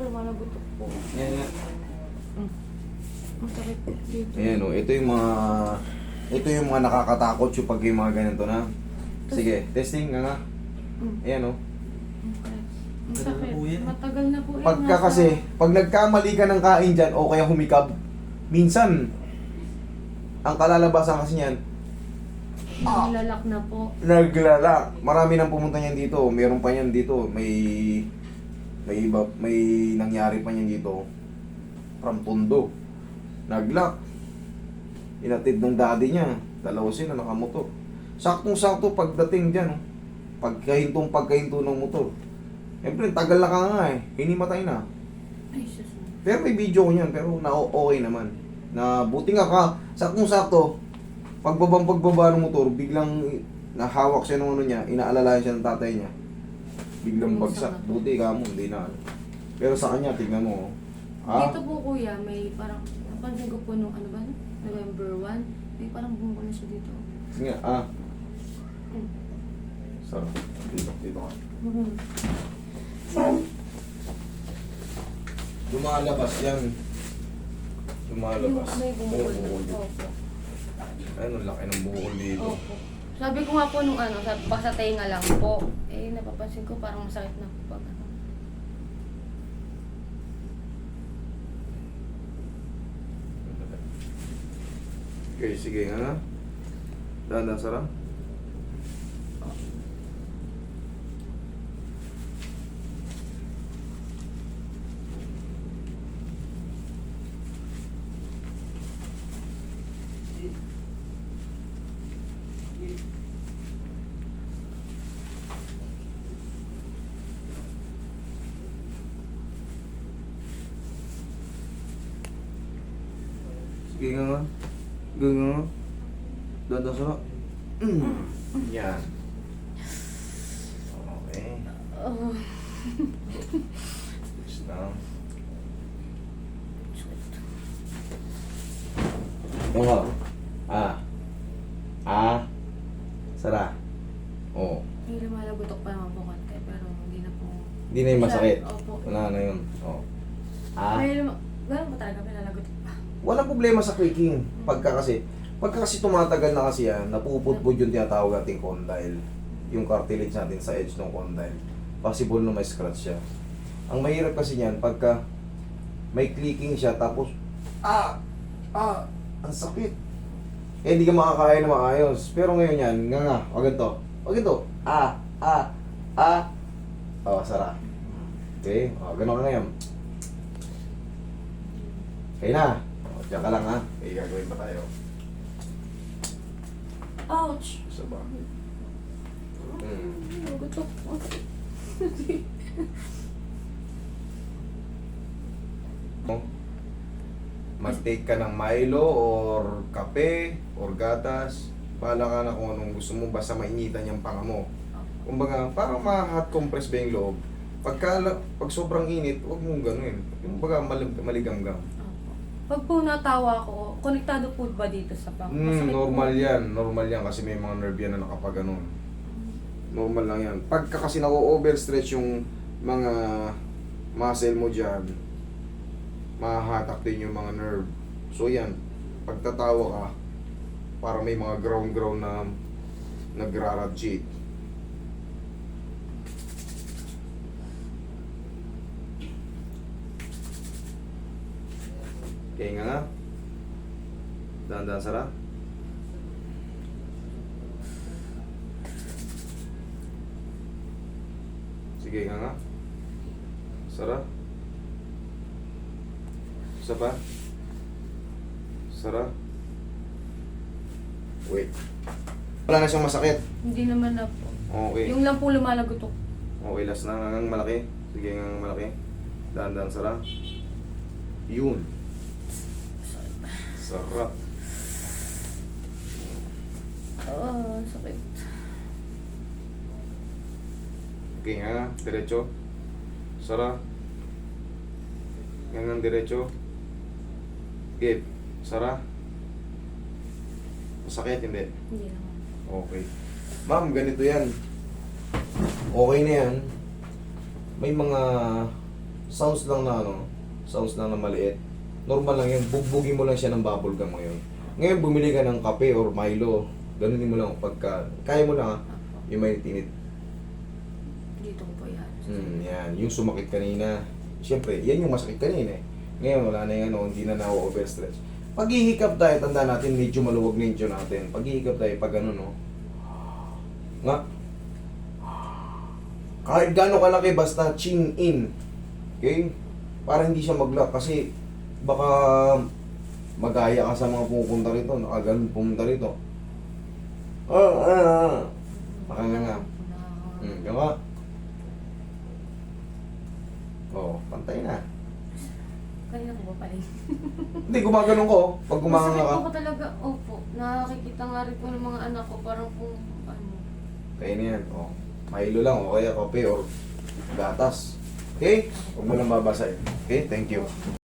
lumalagotok po. Yan nga. Masakit po dito. Ayan o, ito yung mga... Ito yung mga nakakatakot yung pag yung mga ganito na. Sige, testing nga nga. Mm. Ayan o. Na Masakit. Matagal na po yan. Pagka Nasa- kasi, pag nagkamali ka ng kain dyan o kaya humikab, minsan, ang kalalabasan kasi niyan, Nilalak na po. naglalak. Marami nang pumunta niyan dito. Meron pa niyan dito. May may iba, may nangyari pa niyan dito. From Tondo. Naglak. Inatid ng daddy niya. Dalawa sila nakamotor. Saktong-sakto pagdating diyan, pagkahintong pagkahinto ng motor. Siyempre, tagal na ka nga eh. Hinimatay na. Ay. Pero may video ko niyan, pero na okay naman. Na buti nga ka, saktong-sakto, pagbabang pagbaba ng motor, biglang nahawak siya ng ano niya, inaalalayan siya ng tatay niya. Biglang bagsak. na. Buti ka mo, hindi na. ano. Pero sa kanya, tignan mo. oh. Ah, Dito po kuya, may parang, napansin ko po nung ano ba, November 1, may parang bumuko na siya dito. sige nga, ah. Mm. Sarap. Dito, dito ka. Mm. Lumalabas yan. Lumalabas. Yung may bumukol na. Opo. Ayun, ang laki ng bukol dito. Opo. Sabi ko nga po nung ano, sabi, baka sa tenga lang po. Eh, napapansin ko parang masakit na po pag ano. Okay, sige nga. Dahan-dahan, sarap. Sige nga nga. Sige nga sarap. Mm. Yan. Okay. Oh. Just down. Mga. Ah. Ah. Sara. Oo. May lumalagotok pa naman po konti, pero hindi na po. Hindi na yung masakit. Opo. Wala na yun. Oo. Ah. May luma... Ganun po talaga, pa. Walang problema sa quaking. Pagka kasi, pagka kasi tumatagal na kasi yan, napupudpud yung tinatawag nating condyle. Yung cartilage natin sa edge ng condyle. Possible na may scratch siya. Ang mahirap kasi niyan, pagka may clicking siya, tapos, ah, ah, ang sakit. Eh, hindi ka makakaya na maayos. Pero ngayon yan, nga nga, o ganito, o ganito, ah, ah, ah, o, sara. Okay, o, ganun ka ngayon. Okay na. Diyan ka lang ha. Okay, gagawin pa tayo. Ouch! Sa ba? Hmm. Lalagotok po. Mag-take ka ng Milo or kape or gatas. Bahala ka na kung anong gusto mo. Basta mainitan yung panga mo. Kumbaga, parang ma-hot compress ba yung loob. Pagka, pag sobrang init, huwag mong gano'n. Yung baga malig, maligamgam. Pag po natawa ko, konektado po ba dito sa pang? Hmm, Masakit po. normal yan. Normal yan kasi may mga nerve yan na nakapaganon. Normal lang yan. Pagka kasi na-overstretch yung mga muscle mo dyan, mahahatak din yung mga nerve. So yan, pagtatawa ka, para may mga ground-ground na nagraradiate. Okay nga nga. Dahan-dahan sara. Sige nga nga. Sara. Isa pa. Sara. Wait. Wala na siyang masakit. Hindi naman na po. Okay. Yung lang po lumalagotok. Okay, last na ngang malaki. Sige ngang malaki. Dahan-dahan sara. Yun. Sarap. Oh, sakit. Okay nga, diretso. Sara. Gangang diretso. Gip. Sara. Masakit, hindi. Hindi naman. Okay. Ma'am, ganito yan. Okay na yan. May mga sounds lang na ano, sounds lang na maliit. Normal lang yan, bugbugin mo lang siya ng bubble gum ngayon. Ngayon, bumili ka ng kape or Milo. Ganunin mo lang pagka, kaya mo lang ha, Apo. yung may tinit. Dito ko po yan. Hmm, yan. Yung sumakit kanina. Siyempre, yan yung masakit kanina eh. Ngayon, wala na yung ano, hindi na na-overstretch. Pag hihikap tayo, tanda natin, medyo maluwag na yung natin. Pag hihikap tayo, pag ano, no? Nga. Kahit gano'ng kalaki, basta chin in. Okay? Para hindi siya mag-lock. Kasi, baka magaya ka sa mga pumupunta rito. Nakaganon pumunta rito. Ah, ah, ah. Nakanganga. Hmm, gawa. Oo, oh, pantay na. Kanina ko ba pala yun? Hindi, gumaganon ko. Pag gumagano Masakit ka. po ko talaga. Opo. Nakakikita nga rin po ng mga anak ko. Parang kung ano. Kaya na yan. Oh. Milo lang o kaya kape or gatas. Okay? Huwag mo lang babasahin. Okay? Thank you.